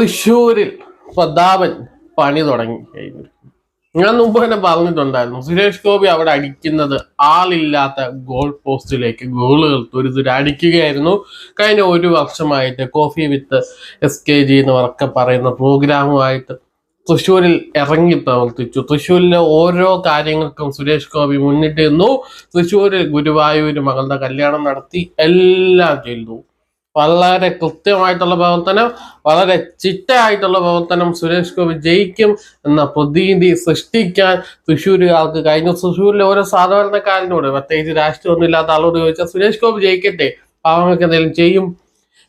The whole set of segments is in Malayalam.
തൃശ്ശൂരിൽ പ്രതാപൻ പണി തുടങ്ങി. കഴിഞ്ഞു ഞാൻ മുമ്പ് തന്നെ പറഞ്ഞിട്ടുണ്ടായിരുന്നു സുരേഷ് ഗോപി അവിടെ അടിക്കുന്നത് ആളില്ലാത്ത ഗോൾ പോസ്റ്റിലേക്ക് ഗോളുകൾ തുരുതുര അടിക്കുകയായിരുന്നു. കഴിഞ്ഞ ഒരു വർഷമായിട്ട് coffee with S K G എന്ന് ഉറക്കെ പറയുന്ന പ്രോഗ്രാമുമായിട്ട് തൃശ്ശൂരിൽ ഇറങ്ങി പ്രവർത്തിച്ചു. തൃശ്ശൂരിലെ ഓരോ കാര്യങ്ങൾക്കും സുരേഷ് ഗോപി മുന്നിട്ട് നിന്നു തൃശ്ശൂരിൽ ഗുരുവായൂർ മകളുടെ കല്യാണം നടത്തി എല്ലാം ചെയ്തു. വളരെ കൃത്യമായിട്ടുള്ള പ്രവർത്തനം വളരെ ചിട്ടയായിട്ടുള്ള പ്രവർത്തനം സുരേഷ് ഗോപി ജയിക്കും എന്ന പ്രതീതി സൃഷ്ടിക്കാൻ തൃശ്ശൂരുകാർക്ക് കഴിഞ്ഞു. തൃശ്ശൂരിലെ ഓരോ സാധാരണക്കാരനോട് പ്രത്യേകിച്ച് രാഷ്ട്രീയമൊന്നും ഇല്ലാത്ത ആളോട് ചോദിച്ചാൽ സുരേഷ് ഗോപി ജയിക്കട്ടെ പാവങ്ങൾക്ക് എന്തെങ്കിലും ചെയ്യും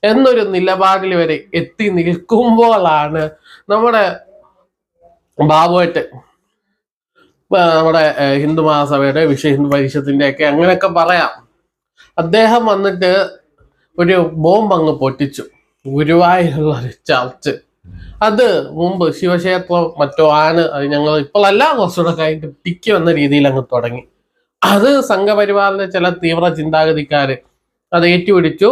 എന്നൊരു നിലപാടിൽ വരെ എത്തി നിൽക്കുമ്പോഴാണ് നമ്മുടെ ബാബുവേട്ട് നമ്മുടെ ഹിന്ദു മഹാസഭയുടെ വിശ്വ ഹിന്ദു പരിഷത്തിന്റെ ഒക്കെ അങ്ങനെയൊക്കെ പറയാം. അദ്ദേഹം വന്നിട്ട് ഒരു ബോംബ് അങ്ങ് പൊട്ടിച്ചു. ഗുരുവായൂരുള്ള ഒരു ചർച്ച് അത് മുമ്പ് ശിവക്ഷേത്രം മറ്റോ ആണ്. അത് ഞങ്ങൾ ഇപ്പോഴല്ല കുറച്ചുകൂടെ കഴിഞ്ഞിട്ട് പിക്ക് വന്ന രീതിയിൽ അങ്ങ് തുടങ്ങി. അത് സംഘപരിവാറിന്റെ ചില തീവ്ര ചിന്താഗതിക്കാർ അത് ഏറ്റുപിടിച്ചു.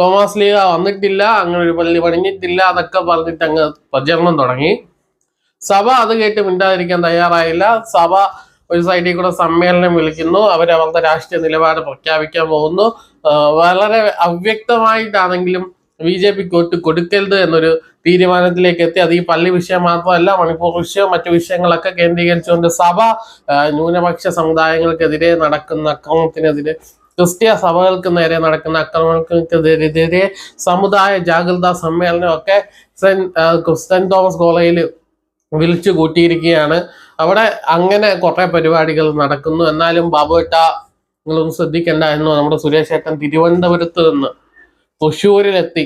തോമസ് ലീഗ വന്നിട്ടില്ല അങ്ങനെ ഒരു പള്ളി പണിഞ്ഞിട്ടില്ല അതൊക്കെ പറഞ്ഞിട്ട് അങ്ങ് പ്രചരണം തുടങ്ങി. സഭ അത് കേട്ട് മിണ്ടാതിരിക്കാൻ തയ്യാറായില്ല. സഭ ഒരു സൈഡിൽ കൂടെ സമ്മേളനം വിളിക്കുന്നു. അവരവരുടെ രാഷ്ട്രീയ നിലപാട് പ്രഖ്യാപിക്കാൻ പോകുന്നു. വളരെ അവ്യക്തമായിട്ടാണെങ്കിലും ബി ജെ പിക്ക് വോട്ട് കൊടുക്കരുത് എന്നൊരു തീരുമാനത്തിലേക്ക് എത്തി. അത് ഈ പള്ളി വിഷയം മാത്രമല്ല മണിപ്പൂർ വിഷയം മറ്റു വിഷയങ്ങളൊക്കെ കേന്ദ്രീകരിച്ചുകൊണ്ട് സഭ ന്യൂനപക്ഷ സമുദായങ്ങൾക്കെതിരെ നടക്കുന്ന അക്രമത്തിനെതിരെ ക്രിസ്തീയ സഭകൾക്ക് നേരെ നടക്കുന്ന അക്രമങ്ങൾക്കെതിരെ സമുദായ ജാഗ്രതാ സമ്മേളനമൊക്കെ സെന്റ് സെന്റ് തോമസ് കോളേജിൽ വിളിച്ചു കൂട്ടിയിരിക്കുകയാണ്. അവിടെ അങ്ങനെ കുറേ പരിപാടികൾ നടക്കുന്നു. എന്നാലും ബാബുവേട്ട നിങ്ങളൊന്ന് ശ്രദ്ധിക്കണ്ടായിരുന്നു. നമ്മുടെ സുരേഷ് ഏട്ടൻ തിരുവനന്തപുരത്ത് നിന്ന് തൃശ്ശൂരിലെത്തി.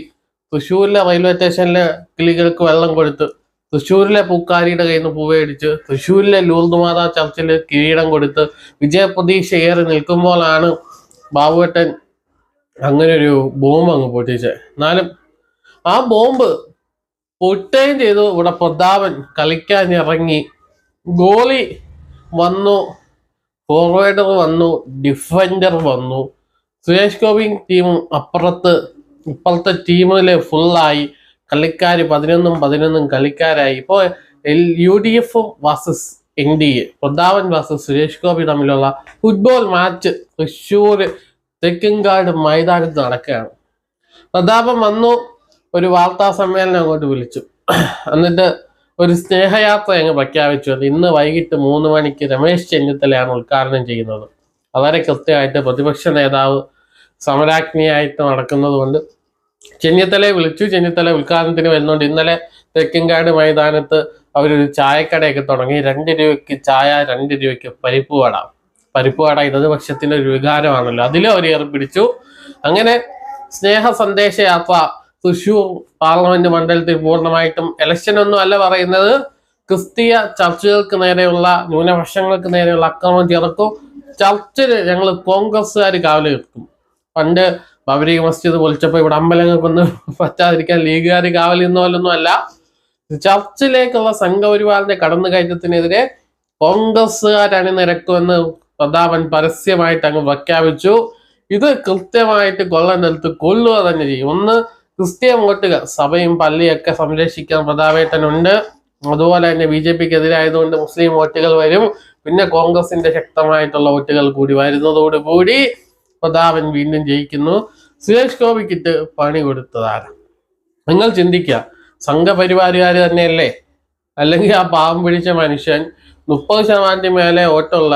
തൃശ്ശൂരിലെ റെയിൽവേ സ്റ്റേഷനിലെ കിളികൾക്ക് വെള്ളം കൊടുത്ത് തൃശ്ശൂരിലെ പൂക്കാരിയുടെ കയ്യിൽ നിന്ന് പൂവേടിച്ച് തൃശ്ശൂരിലെ ലൂർദുമാതാ ചർച്ചിൽ കിരീടം കൊടുത്ത് വിജയപ്രതീക്ഷ ഏറി നിൽക്കുമ്പോഴാണ് ബാബുവേട്ടൻ അങ്ങനെ ഒരു ബോംബ് അങ്ങ് പൊട്ടിച്ചത് എന്നാലും ആ ബോംബ് പൊട്ടുകയും ചെയ്തു. ഇവിടെ പ്രതാപൻ കളിക്കാൻ ഇറങ്ങി. ഗോളി വന്നു. ഫോർവേഡർ വന്നു ഡിഫൻഡർ വന്നു. സുരേഷ് ഗോപി ടീമും അപ്പുറത്ത് ഇപ്പുറത്തെ ടീമിൽ ഫുള്ളായി കളിക്കാർ പതിനൊന്നും പതിനൊന്നും കളിക്കാരായി. ഇപ്പോൾ യു ഡി എഫും versus N D A Prathapan versus Suresh Gopi തമ്മിലുള്ള ഫുട്ബോൾ മാച്ച് തൃശ്ശൂർ തെക്കിൻകാട് മൈതാനത്ത് നടക്കുകയാണ്. പ്രതാപൻ വന്നു ഒരു വാർത്താ സമ്മേളനം അങ്ങോട്ട് വിളിച്ചു. എന്നിട്ട് ഒരു സ്നേഹയാത്ര അങ്ങ് പ്രഖ്യാപിച്ചു. ഇന്ന് വൈകിട്ട് മൂന്ന് മണിക്ക് രമേശ് ചെന്നിത്തലയാണ് ഉദ്ഘാടനം ചെയ്യുന്നത്. വളരെ കൃത്യമായിട്ട് പ്രതിപക്ഷ നേതാവ് സമരാജ്ഞിയായിട്ട് നടക്കുന്നത് കൊണ്ട് ചെന്നിത്തലയെ വിളിച്ചു. ചെന്നിത്തല ഉദ്ഘാടനത്തിന് വരുന്നുണ്ട്. ഇന്നലെ തെക്കിൻകാട് മൈതാനത്ത് അവരൊരു ചായക്കടയൊക്കെ തുടങ്ങി. രണ്ട് രൂപയ്ക്ക് ചായ രണ്ട് രൂപയ്ക്ക് പരിപ്പ് വട. പരിപ്പ് വട ഇടതുപക്ഷത്തിന്റെ ഒരു വികാരമാണല്ലോ. അതിലും അവർ ഏർപ്പിടിച്ചു പിടിച്ചു അങ്ങനെ സ്നേഹ സന്ദേശ യാത്ര തൃശൂർ പാർലമെന്റ് മണ്ഡലത്തിൽ പൂർണമായിട്ടും ഇലക്ഷൻ ഒന്നും അല്ല പറയുന്നത്. ക്രിസ്തീയ ചർച്ചുകൾക്ക് നേരെയുള്ള ന്യൂനപക്ഷങ്ങൾക്ക് നേരെയുള്ള അക്രമം ചെറുക്കും. ചർച്ചിൽ ഞങ്ങൾ കോൺഗ്രസ്സുകാർ കാവൽ നിൽക്കും. പണ്ട് ബബരി മസ്ജിദ് പൊളിച്ചപ്പോൾ ഇവിടെ അമ്പലങ്ങൾക്കൊന്നും പറ്റാതിരിക്കാൻ ലീഗുകാർ കാവൽ നിന്ന അല്ല. ചർച്ചിലേക്കുള്ള സംഘപരിവാറിന്റെ കടന്നുകയറ്റത്തിനെതിരെ കോൺഗ്രസ്സുകാർ അണിനിരക്കുമെന്ന് പ്രതാപൻ പരസ്യമായിട്ട് അങ്ങ് പ്രഖ്യാപിച്ചു. ഇത് കൃത്യമായിട്ട് കൊള്ള നിലത്ത് കൊല്ലുക തന്നെ ചെയ്യും. ഒന്ന് ക്രിസ്ത്യൻ വോട്ടുകൾ. സഭയും പള്ളിയൊക്കെ സംരക്ഷിക്കാൻ പ്രതാപേട്ടനുണ്ട് അതുപോലെ തന്നെ ബി ജെ പിക്ക് എതിരായതുകൊണ്ട് മുസ്ലിം വോട്ടുകൾ വരും. പിന്നെ കോൺഗ്രസിന്റെ ശക്തമായിട്ടുള്ള വോട്ടുകൾ കൂടി വരുന്നതോടുകൂടി പ്രതാപൻ വീണ്ടും ജയിക്കുന്നു. സുരേഷ് ഗോപിക്കിട്ട് പണി കൊടുത്തതാണ് നിങ്ങൾ ചിന്തിക്കുക. സംഘപരിവാരുകാർ തന്നെയല്ലേ? അല്ലെങ്കിൽ ആ പാവം പിടിച്ച മനുഷ്യൻ മുപ്പത് ശതമാനത്തിന് മേലെ വോട്ടുള്ള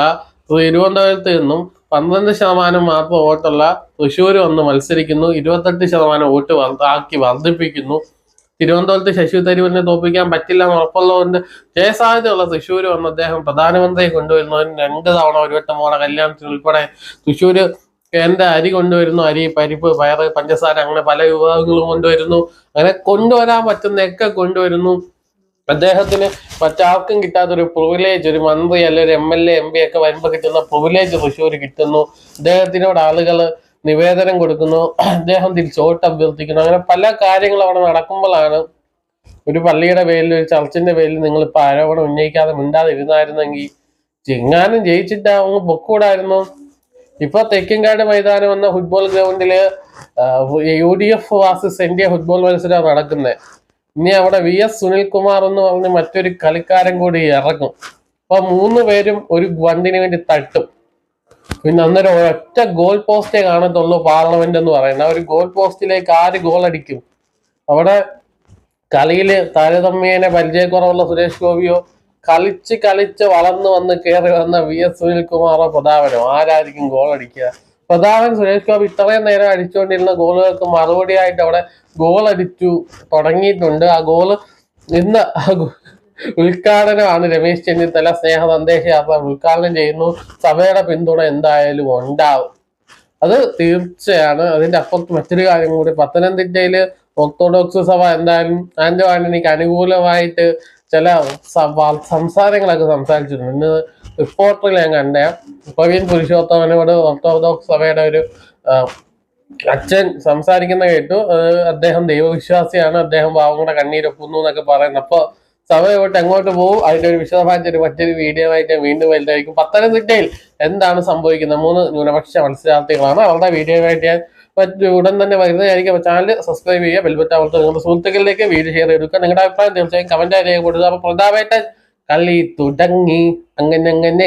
തിരുവനന്തപുരത്ത് നിന്നും പന്ത്രണ്ട് ശതമാനം മാത്രം വോട്ടുള്ള തൃശ്ശൂർ വന്ന് മത്സരിക്കുന്നു. ഇരുപത്തെട്ട് ശതമാനം വോട്ട് ആക്കി വർദ്ധിപ്പിക്കുന്നു. തിരുവനന്തപുരത്ത് ശശി തരൂരിനെ തോൽപ്പിക്കാൻ പറ്റില്ല എന്ന് ഉറപ്പുള്ളതുകൊണ്ട് ജയസാധ്യതയുള്ള തൃശ്ശൂർ വന്ന് അദ്ദേഹം പ്രധാനമന്ത്രിയെ കൊണ്ടുവരുന്നതിന് രണ്ട് തവണ ഒരു വട്ടം മോളെ കല്യാണത്തിന് ഉൾപ്പെടെ തൃശ്ശൂര് കേന്ദ്ര അരി കൊണ്ടുവരുന്നു. അരി പരിപ്പ് പയറ് പഞ്ചസാര അങ്ങനെ പല വിഭാഗങ്ങളും കൊണ്ടുവരുന്നു. അങ്ങനെ കൊണ്ടുവരാൻ പറ്റുന്നതൊക്കെ കൊണ്ടുവരുന്നു. അദ്ദേഹത്തിന് മറ്റാർക്കും കിട്ടാത്തൊരു പ്രിവിലേജ് ഒരു മന്ത്രി അല്ലെ ഒരു M L A M P ഒക്കെ വരുമ്പോൾ കിട്ടുന്ന പ്രിവിലേജ് തൃശ്ശൂർ കിട്ടുന്നു. അദ്ദേഹത്തിനോട് ആളുകൾ നിവേദനം കൊടുക്കുന്നു അദ്ദേഹം തിരിച്ചോട്ട് അഭ്യർത്ഥിക്കുന്നു. അങ്ങനെ പല കാര്യങ്ങളും അവിടെ നടക്കുമ്പോഴാണ് ഒരു പള്ളിയുടെ പേരിൽ ഒരു ചർച്ചിന്റെ പേരിൽ നിങ്ങൾ ഇപ്പൊ ആരോപണം ഉന്നയിക്കാതെ മിണ്ടാതിരുന്നായിരുന്നെങ്കിൽ ചെങ്ങാനും ജയിച്ചിട്ട് അങ്ങ് പൊക്കൂടായിരുന്നു. ഇപ്പൊ തെക്കിൻകാട് മൈതാനം എന്ന ഫുട്ബോൾ ഗ്രൗണ്ടിൽ U D F versus A football മത്സരം നടക്കുന്നത് ഇനി അവിടെ വി എസ് സുനിൽകുമാർ എന്ന് പറഞ്ഞ് മറ്റൊരു കളിക്കാരൻ കൂടി ഇറങ്ങും. അപ്പൊ മൂന്ന് പേരും ഒരു വണ്ടിന് വേണ്ടി തട്ടും. പിന്നെ അന്നേരം ഒരൊറ്റ ഗോൾ പോസ്റ്റേ കാണത്തുള്ളൂ പാർലമെന്റ് എന്ന് പറയുന്നത്. ഒരു ഗോൾ പോസ്റ്റിലേക്ക് ആര് ഗോൾ അടിക്കും? അവിടെ കളിയിൽ താരതമ്യേന പരിചയക്കുറവുള്ള സുരേഷ് ഗോപിയോ കളിച്ച് കളിച്ച് വളർന്നു വന്ന് കയറി വന്ന വി എസ് സുനിൽകുമാറോ പ്രതാപനോ ആരായിരിക്കും ഗോൾ അടിക്കുക? പ്രതാപൻ സുരേഷ് ഗോപി ഇത്രയും നേരം അടിച്ചുകൊണ്ടിരുന്ന ഗോളുകൾക്ക് മറുപടിയായിട്ട് അവിടെ ഗോൾ അടിച്ചു തുടങ്ങിയിട്ടുണ്ട്. ആ ഗോൾ ഇന്ന് ഉദ്ഘാടനമാണ് രമേശ് ചെന്നിത്തല സ്നേഹ സന്ദേശയാത്ര ഉദ്ഘാടനം ചെയ്യുന്നു. സഭയുടെ പിന്തുണ എന്തായാലും ഉണ്ടാവും. അത് തീർച്ചയാണ്. അതിന്റെ അപ്പുറത്ത് മറ്റൊരു കാര്യം കൂടി. പത്തനംതിട്ടയിൽ ഓർത്തഡോക്സ് സഭ എന്തായാലും ആന്റോ ആന്റണിക്ക് അനുകൂലമായിട്ട് ചില സംസാരങ്ങളൊക്കെ സംസാരിച്ചിട്ടുണ്ട്. ഇന്ന് റിപ്പോർട്ടറിൽ ഞാൻ കണ്ട. പ്രവീൺ പുരുഷോത്തമനോട് ഓർത്തഡോക്സ് സഭയുടെ ഒരു അച്ഛൻ സംസാരിക്കുന്ന കേട്ടു. അദ്ദേഹം ദൈവവിശ്വാസിയാണ്. അദ്ദേഹം പാവങ്ങളുടെ കണ്ണീരൊക്കുന്നു എന്നൊക്കെ പറയുന്നത് അപ്പൊ സഭ പോയിട്ട് എങ്ങോട്ട് പോകും? അതിന്റെ ഒരു വിശദമായിട്ട് ഒരു മറ്റൊരു വീഡിയോ ആയിട്ട് വീണ്ടും വലുതായിരിക്കും. പത്തനംതിട്ടയിൽ എന്താണ് സംഭവിക്കുന്നത്? മൂന്ന് ന്യൂനപക്ഷ മത്സരാർത്ഥികളാണ്. അവരുടെ വീഡിയോ ആയിട്ട് ഞാൻ മറ്റു ഉടൻ തന്നെ വരുന്നതായിരിക്കും. ചാനൽ സബ്സ്ക്രൈബ് ചെയ്യുക ബെൽബറ്റ് അവർക്ക് നിങ്ങളുടെ സുഹൃത്തുക്കളിലേക്ക് വീഡിയോ ഷെയർ എടുക്കുക നിങ്ങളുടെ അഭിപ്രായം തീർച്ചയായും കമന്റ് രേഖപ്പെടുത്തുക. അപ്പൊ പ്രതാപേട്ടൻ കളി തുടങ്ങി. അങ്ങനെ അങ്ങനെ